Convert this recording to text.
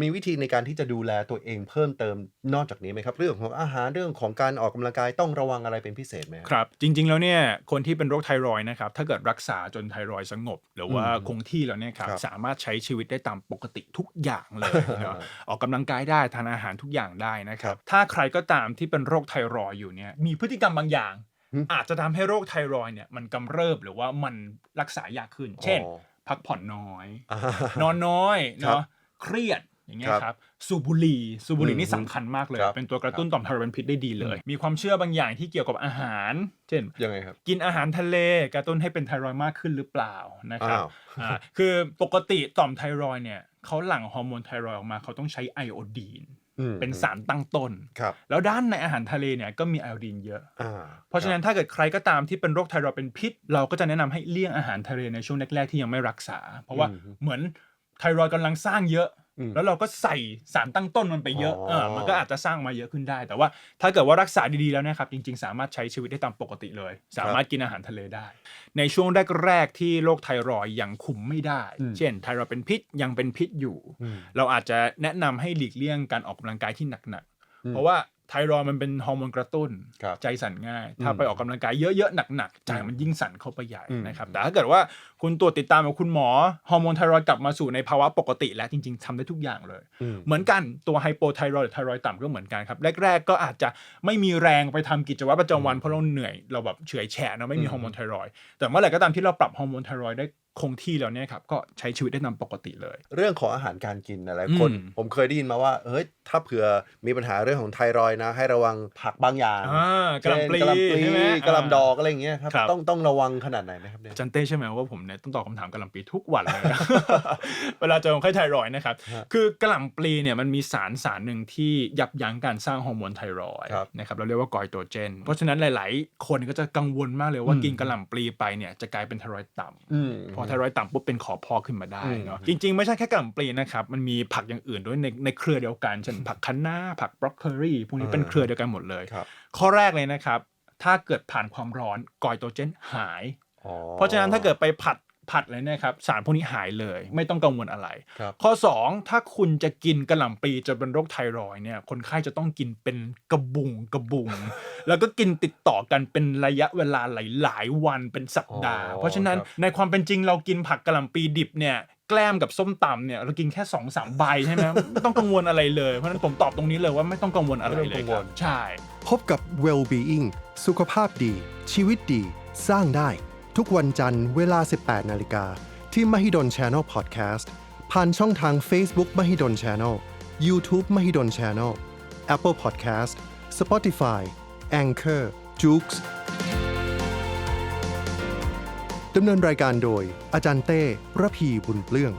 มีวิธีในการที่จะดูแลตัวเองเพิ่มเติมนอกจากนี้ไหมครับ เรื่องของอาหารเรื่องของการออกกำลังกายต้องระวังอะไรเป็นพิเศษไหมครับครับจริง ๆ แล้วเนี่ยคนที่เป็นโรคไทรอยด์นะครับถ้าเกิดรักษาจนไทรอยด์สงบ หรือว่าอืมคงที่แล้วเนี่ยครับครับสามารถใช้ชีวิตได้ตามปกติทุกอย่างเลยเนาะออกกำลังกายได้ทานอาหารทุกอย่างได้นะครัครับบถ้าใครก็ตามที่เป็นโรคไทรอยด์อยู่เนี่ยมีพฤติกรรมบางอย่างอืมอาจจะทำให้โรคไทรอยด์เนี่ยมันกำเริบหรือว่ามันรักษายากขึ้น เช่นอ๋อพักผ่อนน้อยอ่านอนน้อยครับเนาะเครียด อย่างเงี้ยครับครับสูบบุหรี่สูบบุหรี่นี่อืมสำคัญมากเลยครับเป็นตัวกระตุ้นต่อมไทรอยด์เป็นพิษได้ดีเลย มีความเชื่อบางอย่างที่เกี่ยวกับอาหาร เช่นยังไงครับกินอาหารทะเลกระตุ้นให้เป็นไทรอยด์มากขึ้นหรือเปล่านะครับอ้าวอ่าคือปกติต่อมไทรอยด์เนี่ยเขาหลั่งฮอร์โมนไทรอยด์ออกมาเขาต้องใช้ไอโอดีนอืมเป็นสารตั้งต้นครับแล้วด้านในอาหารทะเลเนี่ยก็มีไอโอดีนเยอะอ่าเพราะฉะนั้นถ้าเกิดใครก็ตามที่เป็นโรคไทรอยด์เป็นพิษ เราก็จะแนะนำให้เลี่ยงอาหารทะเลในช่วงแรกๆที่ยังไม่รักษา เพราะว่าเหมือนไทรอยด์กำลังสร้างเยอะ อืม แล้วเราก็ใส่สารตั้งต้นมันไปเยอะอ๋อ เออมันก็อาจจะสร้างมาเยอะขึ้นได้ แต่ว่าถ้าเกิดว่ารักษาดีๆแล้วเนะครับจริง ๆ สามารถใช้ชีวิตได้ตามปกติเลย สามารถกินอาหารทะเลได้ ในช่วงแรกๆที่โรคไทรอยด์ยังคุมไม่ได้ อืม เช่น ไทรอยด์เป็นพิษยังเป็นพิษอยู่ อืม เราอาจจะแนะนำให้หลีกเลี่ยงการออกกำลังกายที่หนักอืมๆเพราะว่า ไทรอยด์มันเป็นฮอร์โมนกระตุ้นครับใจสั่นง่าย ถ้าอืมไปออกกำลังกายเยอะๆ หนักๆ ใจมันยิ่งสั่นเข้าไปใหญ่อืมนะครับ แต่ถ้าเกิดว่าคุณตรวจติดตามกับคุณหมอ ฮอร์โมนไทรอยด์กลับมาสู่ในภาวะปกติแล้วจริงๆทำได้ทุกอย่างเลยอืมเหมือนกันตัวไฮโปไทรอยด์หรือไทรอยด์ต่ำก็เหมือนกันครับ แรกๆ ก็อาจจะไม่มีแรงไปทำกิจวัตรประจำวันเพราะเราเหนื่อยเราแบบเฉื่อยแฉะเนอะไม่มีอืมฮอร์โมนไทรอยด์แต่เมื่อไหร่ก็ตามที่เราปรับฮอร์โมนไทรอยด์ได้ คงที่แล้วเนี่ยครับก็ใช้ชีวิตได้ตามปกติเลย เรื่องของอาหารการกินหลายๆคนอืม ผมเคยได้ยินมาว่าเฮ้ยถ้าเผื่อมีปัญหาเรื่องของไทรอยด์นะ ให้ระวังผักบางอย่างอ่ากระหล่ำปลีเช่นกะหล่ำปลีใช่ไหม กะหล่ำดอกอะไรอย่างเงี้ยครับครับ ต้องต้องระวังขนาดไหนไหมครับเนี่ย อาจันเต้ใช่ไหมว่าผมเนี่ยต้องตอบคำถามกระหล่ำปลีทุกวันเลยนะเวลาเจอคนไข้ไทรอยด์นะครับ ฮะคือกระหล่ำปลีเนี่ยมันมีสารสารหนึ่งที่ยับยั้งการสร้างฮอร์โมนไทรอยด์ครับนะครับเราเรียกว่ากอยโตรเจน เพราะฉะนั้นหลาย ๆ คนก็จะกังวลมากเลยว่าอืม กินกระหล่ำปลีไปเนี่ยจะกลายเป็นไทรอยด์ต่ำ อืม พอไทรอยด์ต่ำปุ๊บเป็นขอพอกขึ้นมาได้อืมเนาะจริง ๆ ไม่ใช่แค่กระหล่ำปลีนะครับมันมีผักอย่างอื่นด้วยในในเครือเดียวกันเช่นผักคะน้าผักบรอกโคลีพวกนี้เป็นเครือเดียวกันหมดเลยครับข้อแรกเลยนะครับ ถ้าเกิดผ่านความร้อนกอยโตรเจนหายอ๋อเพราะฉะนั้นถ้าเกิดไปผัด ผัดเลยเนะครับสารพวกนี้หายเลย ไม่ต้องกังวลอะไร ครับข้อ 2 ถ้าคุณจะกินกระหล่ำปลีจนเป็นโรคไทรอยด์เนี่ยคนไข้จะต้องกินเป็นกระบุงกระบุง แล้วก็กินติดต่อกันเป็นระยะเวลาหลายๆวันเป็นสัปดาห์ อ๋อเพราะฉะนั้นครับ ในความเป็นจริงเรากินผักกระหล่ำปลีดิบเนี่ยแกล้มกับส้มตำเนี่ยเรากินแค่2อสามใบใช่ไหม ไม่ต้องกังวลอะไรเลยเพราะฉะนั้นผมตอบตรงนี้เลยว่าไม่ต้องกังวลอะไรไม่ต้องเลกัยงควรัลบใช่ พบกับ Well-being สุขภาพดี ชีวิตดี สร้างได้ ทุกวันจันทร์เวลา 18 นาฬิกา ที่ Mahidol Channel Podcast ผ่านช่องทาง Facebook Mahidol Channel YouTube Mahidol Channel Apple Podcast Spotify Anchor j o o x ดำเนินรายการโดย อาจารย์เต้ระพีบุญเปลื้อง